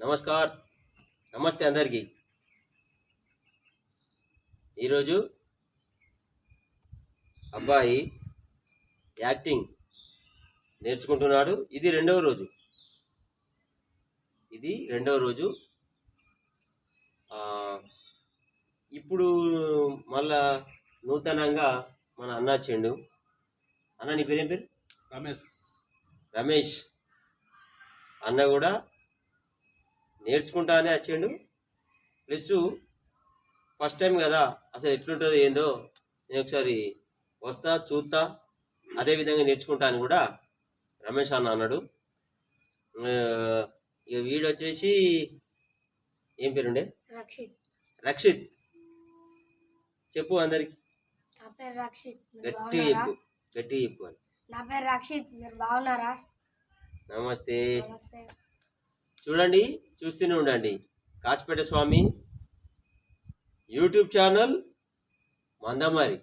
నమస్కార్. నమస్తే అందరికీ. ఈరోజు అబ్బాయి యాక్టింగ్ నేర్చుకుంటున్నాడు. ఇది రెండవ రోజు. ఇది రెండవ రోజు. ఇప్పుడు మళ్ళా నూతనంగా మన అన్న వచ్చిండు అన్న నీ పేరేం పేరు? రమేష్. రమేష్. అన్న కూడా నేర్చుకుంటానే వచ్చిండు. ప్లస్ ఫస్ట్ టైం కదా అసలు ఎట్లుంటుందో ఏందో నేను ఒకసారి వస్తా చూస్తా అదే విధంగా నేర్చుకుంటా అని కూడా రమేష్ అన్న అన్నాడు. ఇక వీడు వచ్చేసి ఏం పేరుండే? రక్షిత్. రక్షిత్. చెప్పు అందరికి. నా పేరు రక్షిత్. మీరు గట్టిగా బాగున్నారా? చెప్పు గట్టిగా చెప్పు అని. నా పేరు రక్షిత్. మీరు బాగున్నారా? నమస్తే. నమస్తే. చూడండి చూస్తూనే ఉండండి. Kasipet Swamy YouTube channel Mandamarri.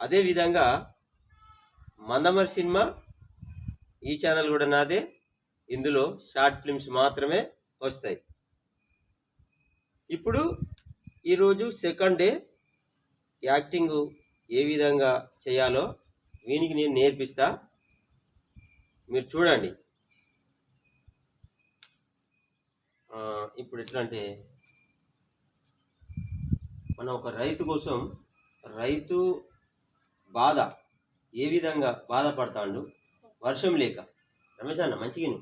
అదేవిధంగా మందమరి సినిమా ఈ ఛానల్ కూడా నాదే. ఇందులో షార్ట్ ఫిల్మ్స్ మాత్రమే వస్తాయి. ఇప్పుడు ఈరోజు సెకండ్ డే. యాక్టింగ్ ఏ విధంగా చేయాలో వీనికి నేను నేర్పిస్తా. మీరు చూడండి ఆ, ఇప్పుడు ఎట్లా అంటే మనం ఒక రైతు కోసం రైతు బాధ ఏ విధంగా బాధపడతాడు? వర్షం లేక. రమేష్ అన్న మంచిగా.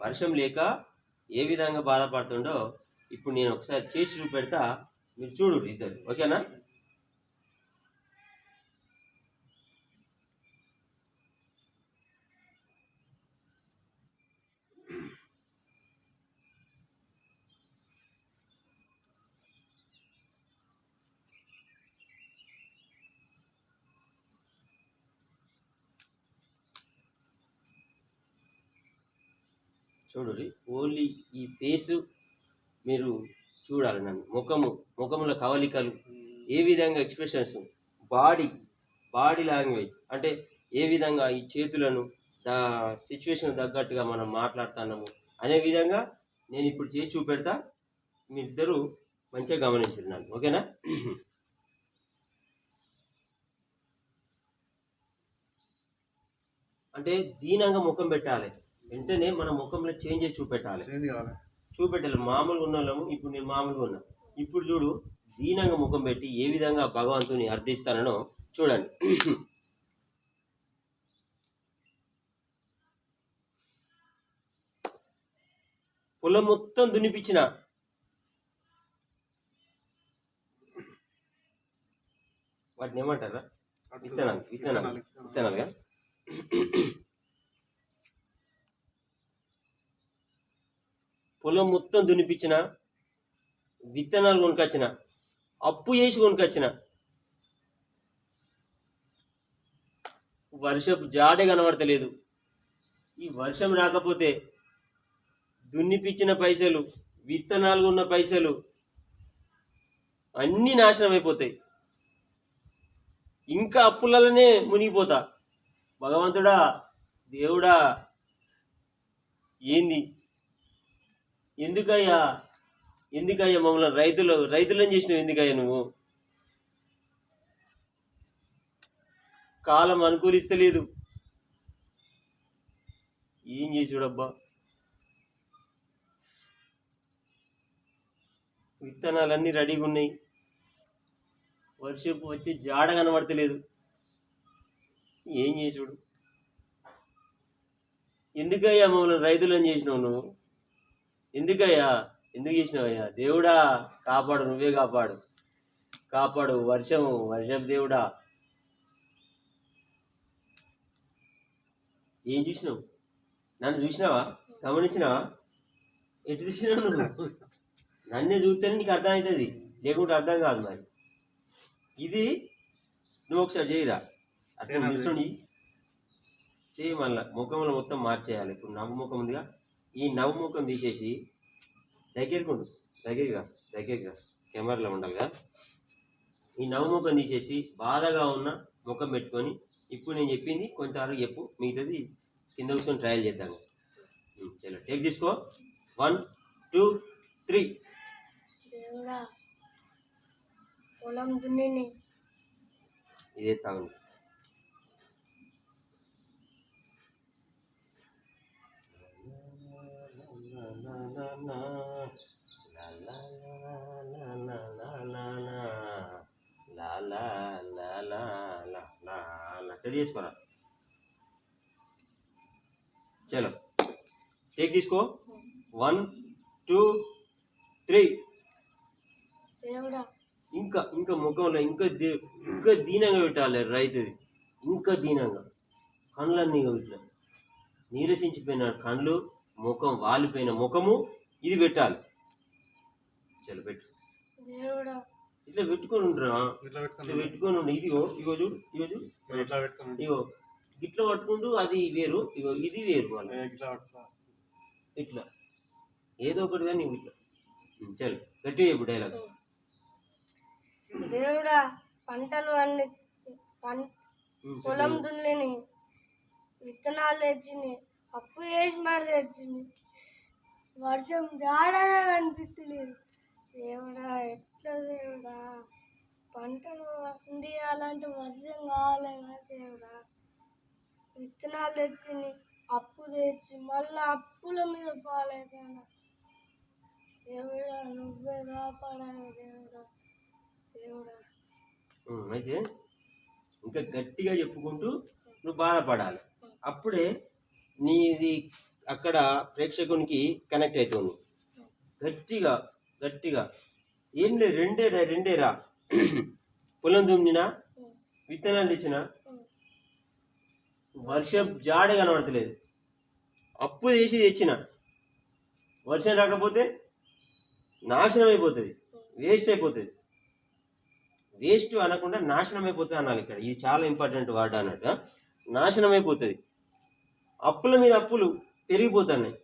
వర్షం లేక ఏ విధంగా బాధపడుతుండో ఇప్పుడు నేను ఒకసారి చేసి చూపెడతా. మీరు చూడు ఇద్దరు. ఓకేనా? చూడండి ఓన్లీ ఈ ఫేస్ మీరు చూడాలి నన్ను. ముఖము ముఖముల కవలికలు ఏ విధంగా ఎక్స్ప్రెషన్స్ బాడీ బాడీ లాంగ్వేజ్ అంటే ఏ విధంగా ఈ చేతులను దా సిచ్యువేషన్ తగ్గట్టుగా మనం మాట్లాడుతున్నాము అనే విధంగా నేను ఇప్పుడు చేసి చూపెడతా. మీరిద్దరూ మంచిగా గమనించారు నన్ను. ఓకేనా? అంటే దీనంగా ముఖం పెట్టాలి. వెంటనే మన ముఖంలో చేంజ్ చేసి చూపెట్టాలి. చూపెట్టాలి. మామూలుగా ఉన్న వాళ్ళము ఇప్పుడు నేను మామూలుగా ఉన్నా. ఇప్పుడు చూడు దీనంగా ముఖం పెట్టి ఏ విధంగా భగవంతుని అర్థిస్తానో చూడండి. పొలం మొత్తం దున్నిపించిన. వాటిని ఏమంటారా? విత్తనాలు విత్తనాలు. విత్తనాలుగా? పొలం మొత్తం దున్నిపించిన విత్తనాలు కొనుకొచ్చిన అప్పు చేసి కొనుకొచ్చిన వర్షపు జాడే కనబడతలేదు. ఈ వర్షం రాకపోతే దున్నిపించిన పైసలు విత్తనాలు ఉన్న పైసలు అన్నీ నాశనం అయిపోతాయి. ఇంకా అప్పులలోనే మునిగిపోతా. భగవంతుడా దేవుడా ఏంది? ఎందుకయ్యా? ఎందుకయ్యా మమ్మల్ని రైతులు రైతులను చేసినావు ఎందుకయ్యా నువ్వు? కాలం అనుకూలిస్తలేదు. ఏం చేసాడబ్బా విత్తనాలన్నీ రెడీగా ఉన్నాయి. వర్షపు వచ్చి జాడ కనబడతలేదు. ఏం చేసుడు ఎందుకయ్యా మమ్మల్ని రైతులను చేసినావు నువ్వు? ఎందుకయ్యా? ఎందుకు చేసినావయ్యా? దేవుడా కాపాడు నువ్వే కాపాడు. కాపాడు వర్షము వర్షపు దేవుడా. ఏం చూసినావు? నన్ను చూసినావా? గమనించినావా? ఎటు చూసినావు నువ్వు? నన్నే చూస్తేనే నీకు అర్థమవుతుంది. లేకుంటే అర్థం కాదు మరి. ఇది నువ్వు ఒకసారి చేయరా? అట్లా నిల్చొని చేయి మళ్ళా. ముఖంలో మొత్తం మార్చేయాలి. ఇప్పుడు నవ్వు ముఖం ఉందిగా. ఈ నవ్వు ముఖం తీసేసి దగ్గరికి ఉండు దగ్గరగా దగ్గరగా కెమెరాలో ఉండాలిగా. ఈ నవ్వు ముఖం తీసేసి బాధగా ఉన్న ముఖం పెట్టుకొని ఇప్పుడు నేను చెప్పింది కొంచెం చెప్పు మిగతాది కింద కూర్చొని ట్రయల్ చేద్దాము ఉం, చలో టేక్ తీసుకో. వన్ టూ త్రీ పొలం దున్నిని. ఇదే తాగు చేసుకోరా చలో. టేక్ తీసుకో. వన్ టూ త్రీ ఇంకా ఇంకా ముఖంలో ఇంకా ఇంకా దీనంగా పెట్టాలి రైతుది. ఇంకా దీనంగా. కళ్ళన్నీ ఇట్లా నీరసించిపోయిన కళ్ళు ముఖం వాలిపోయిన ముఖము ఇది పెట్టాలి. చలో పెట్టు. దేవుడా. ఇట్లా పెట్టుకొని ఉండరా. ఇట్లా పెట్టుకొని ఉండు. ఇదిగో ఇగో చూడు ఇగో చూడు. ఇట్లా పెట్టుకున్నాను ఇగో ఇట్లా పట్టుకుంటూ అది వేరు. ఇగో ఇది వేరు మళ్ళీ ఇట్లా ఏదో ఒకటి కానీ ఇట్లా. చలో. గట్టిగా చెప్పు డైలాగ్. దేవుడా పంటలు అన్ని పం పొలం దున్నిని విత్తనాలు తెచ్చింది అప్పు చేసి మరి తెచ్చింది. వర్షం జాడగా కనిపించలేదు దేవుడా దేవుడా పంటలు పండియాలంటే వర్షం కావాలి దేవుడా విత్తనాలు తెచ్చి అప్పు తెచ్చి మళ్ళీ అప్పుల మీద పాలేదేనా దేవుడా నువ్వే కాపాడాలి దేవుడా దేవుడా. అయితే ఇంకా గట్టిగా చెప్పుకుంటూ నువ్వు బాధపడాలి. అప్పుడే నీది అక్కడ ప్రేక్షకునికి కనెక్ట్ అవుతుంది. గట్టిగా గట్టిగా. ఏం లేదు రెండే రా రెండే రా. పొలం దుమ్మినా విత్తనాలు తెచ్చినా వర్షం జాడ కనబడతలేదు. అప్పు చేసి తెచ్చిన. వర్షం రాకపోతే నాశనం అయిపోతుంది వేస్ట్ అయిపోతుంది. వేస్ట్ అనకుండా నాశనం అయిపోతుంది అనాలి ఇక్కడ. ఇది చాలా ఇంపార్టెంట్ వర్డ్ అన్నట్టు? నాశనం అయిపోతుంది అప్పుల మీద అప్పులు పెరిగిపోతున్నాయి.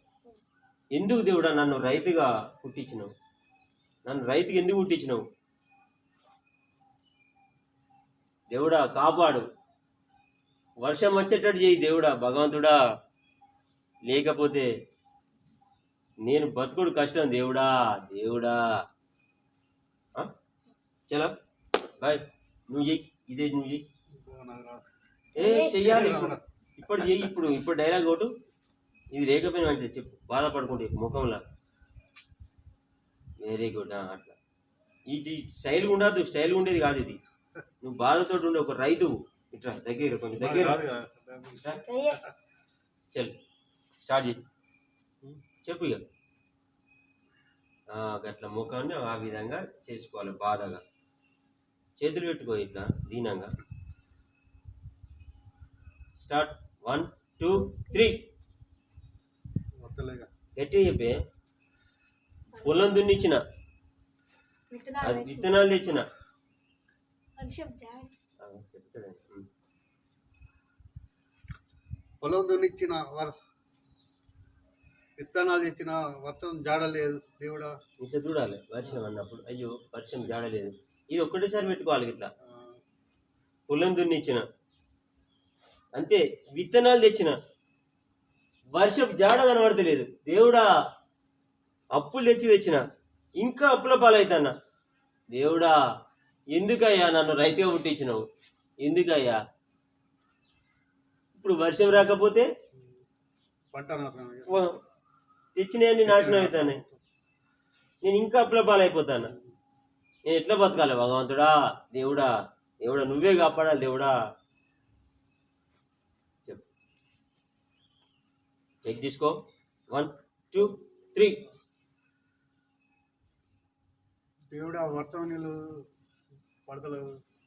ఎందుకు దేవుడా నన్ను రైతుగా పుట్టించినావు? నన్ను రైతుకి ఎందుకు పుట్టించినావు? దేవుడా కాపాడు. వర్షం వచ్చేటట్టు చేయి దేవుడా భగవంతుడా. లేకపోతే నేను బతుకుడు కష్టం దేవుడా దేవుడా. ఆ? చలో బాయ్. నువ్వు చెయ్యి ఇదే నువ్వు చెయ్యి. ఏ చెయ్యాలి. ఇప్పుడు ఇప్పుడు చెయ్యి ఇప్పుడు ఇప్పుడు డైలాగ్ ఒకటి. ఇది లేకపోయినా మంచిది చెప్పు బాధపడుకుంటే ముఖంలో. వెరీ గుడ్ అట్లా. ఇది స్టైల్ ఉండదు స్టైల్ ఉండేది కాదు ఇది. నువ్వు బాధతో ఉండే ఒక రైతు. ఇట్లా దగ్గర కొంచెం దగ్గర. చల్ స్టార్ట్ చేయి. చెప్పు ఇక. ఆ, గట్ల ముఖాన్ని ఆ విధంగా చేసుకోవాలి బాధగా. చేతులు పెట్టుకో ఇట్లా దీనంగా. స్టార్ట్. One two three. గట్టిగా చెప్పే. పొలం దున్నిచ్చిన విత్తనాలు అది తెచ్చి. విత్తనాలు తెచ్చిన. పొలం దున్నిచ్చిన విత్తనాలు ఇచ్చిన వర్షం జాడలేదు దేవుడా. ఇట్లా చూడాలి వర్షం అన్నప్పుడు. అయ్యో వర్షం జాడలేదు. ఇది ఒక్కటేసారి పెట్టుకోవాలి ఇట్లా. పొలం దున్నిచ్చిన అంతే విత్తనాలు తెచ్చిన. వర్షపు జాడ కనబడతలేదు. దేవుడా అప్పులు తెచ్చి తెచ్చిన. ఇంకా అప్పుల పాలవుతానా దేవుడా ఎందుకయ్యా నన్ను రైతుగా పుట్టించినావు? ఎందుకయ్యా? ఇప్పుడు వర్షం రాకపోతే? తెచ్చినవన్నీ నాశనం అవుతాయి నేను ఇంకా అప్పుల పాలైపోతాను నేను ఎట్లా బతకాలి భగవంతుడా? దేవుడా దేవుడా నువ్వే కాపాడాలి దేవుడా. చెక్ తీసుకో వన్ టూ త్రీ దేవుడా వర్షం నీళ్ళు పడతలు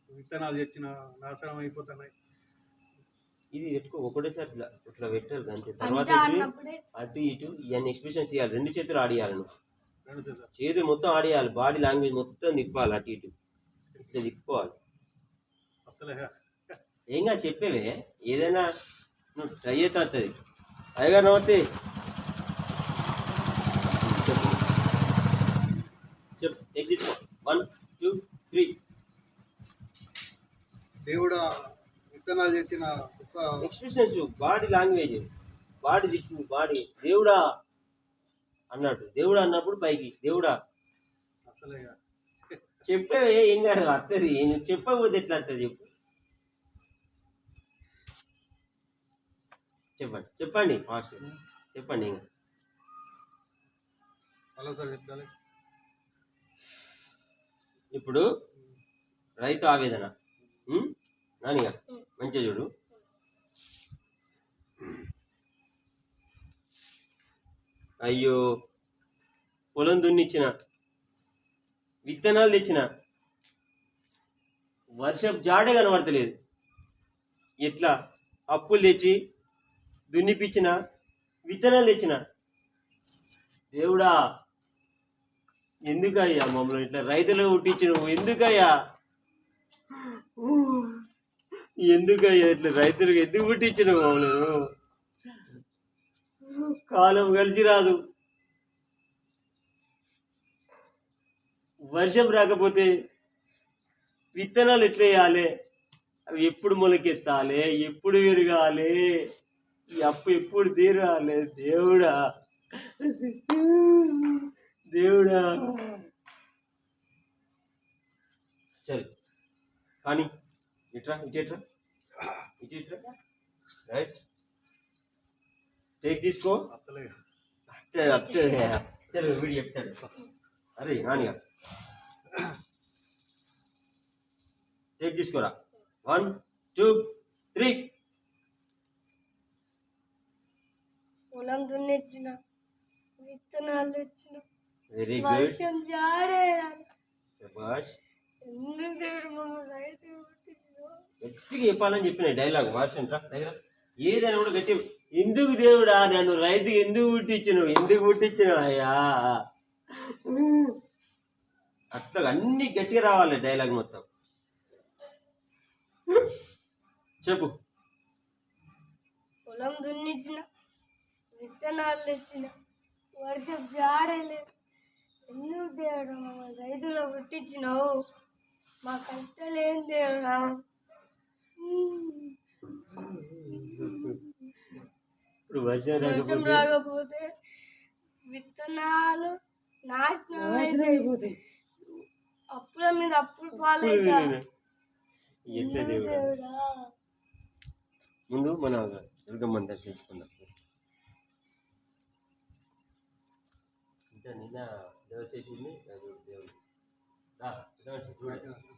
విత్తనాలు తెచ్చిన నాశనం అయిపోతున్నాయి. ఇది పెట్టుకో ఒకటేసారి ఇట్లా ఇట్లా పెట్టాలి అంతే తర్వాత అటు ఇటు ఇవన్నీ ఎక్స్ప్రెషన్ చేయాలి. రెండు చేతులు ఆడియాలి చేతులు. మొత్తం ఆడియాలి. బాడీ లాంగ్వేజ్ మొత్తం తిప్పాలి అటు ఇటు. ఇట్లా తిప్పుకోవాలి. వస్తలేగా ఏం కాదు చెప్పేవే. ఏదైనా నువ్వు ట్రై అయితే వస్తుంది అయ్యగారు నమస్తే చెప్పు వన్ టూ త్రీ దేవుడా విత్తనాలు ఒక ఎక్స్ప్రెషన్స్ బాడీ లాంగ్వేజ్ బాడీ దిక్కు బాడీ దేవుడా అన్నాడు. దేవుడు అన్నప్పుడు పైకి. దేవుడా. అసలే చెప్పే ఏం కాదు నువ్వు చెప్పకపోతే ఎట్లా వస్తుంది చెప్పు. చెప్పండి. చెప్పండి ఫాస్ట్ చెప్పండి ఇంకా. హలో సార్ చెప్తాలి ఇప్పుడు రైతు ఆవేదన. నానిగా మంచిగా చూడు. అయ్యో పొలం దున్నిచ్చిన విత్తనాలు తెచ్చిన. వర్షపు జాడే కనబడతలేదు. ఎట్లా? అప్పులు తెచ్చి దున్నిపించిన విత్తనాలు తెచ్చిన. దేవుడా ఎందుకయ్యా మమ్మల్ని ఇట్లా రైతులు పుట్టించి నువ్వు ఎందుకయ్యా? ఎందుకయ్యా ఇట్లా రైతులకు ఎందుకు పుట్టించిన మమ్మల్ని? కాలం కలిసి రాదు. వర్షం రాకపోతే విత్తనాలు ఎట్లా వేయాలి? అవి ఎప్పుడు మొలకెత్తాలి? ఎప్పుడు విరగాలి? ఈ అప్పు ఎప్పుడు తీరాలి? దేవుడా. దేవుడా. చల్. కానీ ఇట్రా ఇటు ఇట్రా ఇటు ఇట్రా రైట్. టేక్ తీసుకో అత్తలే. అత్తే అత్తే. చల్ వీడు చెప్తాడు. అరే నానిగా. టేక్ తీసుకోరా వన్ టూ త్రీ. పొలం దున్నిచ్చిన విత్తనాలు తెచ్చిన. Very good. వర్షం జాడే శభాష్. ఎందుకు దేవుడు మమ్మల్ని రైతు పుట్టించినావు? గట్టిగా చెప్పాలని చెప్పిన డైలాగ్ వర్షం రా దగ్గర. ఏదైనా కూడా గట్టి ఎందుకు దేవుడా నన్ను రైతు ఎందుకు పుట్టించినావు ఎందుకు పుట్టించినావు అయ్యా. అట్లా అన్ని గట్టిగా రావాలి డైలాగ్ మొత్తం. చెప్పు. పొలం దున్నిచ్చిన విత్తనాలు తెచ్చిన వర్షం జాడలేదు ఎందుకు దేవుడు మమ్మల్ని రైతులో పుట్టించినావు? మా కష్టాలు ఏం దేవుడా? ఇప్పుడు వర్షం రాకపోతే? విత్తనాలు నాశనం అయితే అప్పుల మీద అప్పులు ఎందుకు దేవుడా? ముందు మన దుర్గమ్మని దర్శించుకుందాం. ఇంకా నిన్న దేవ చేసింది దేవుడు రా, చూడండి, చూడండి.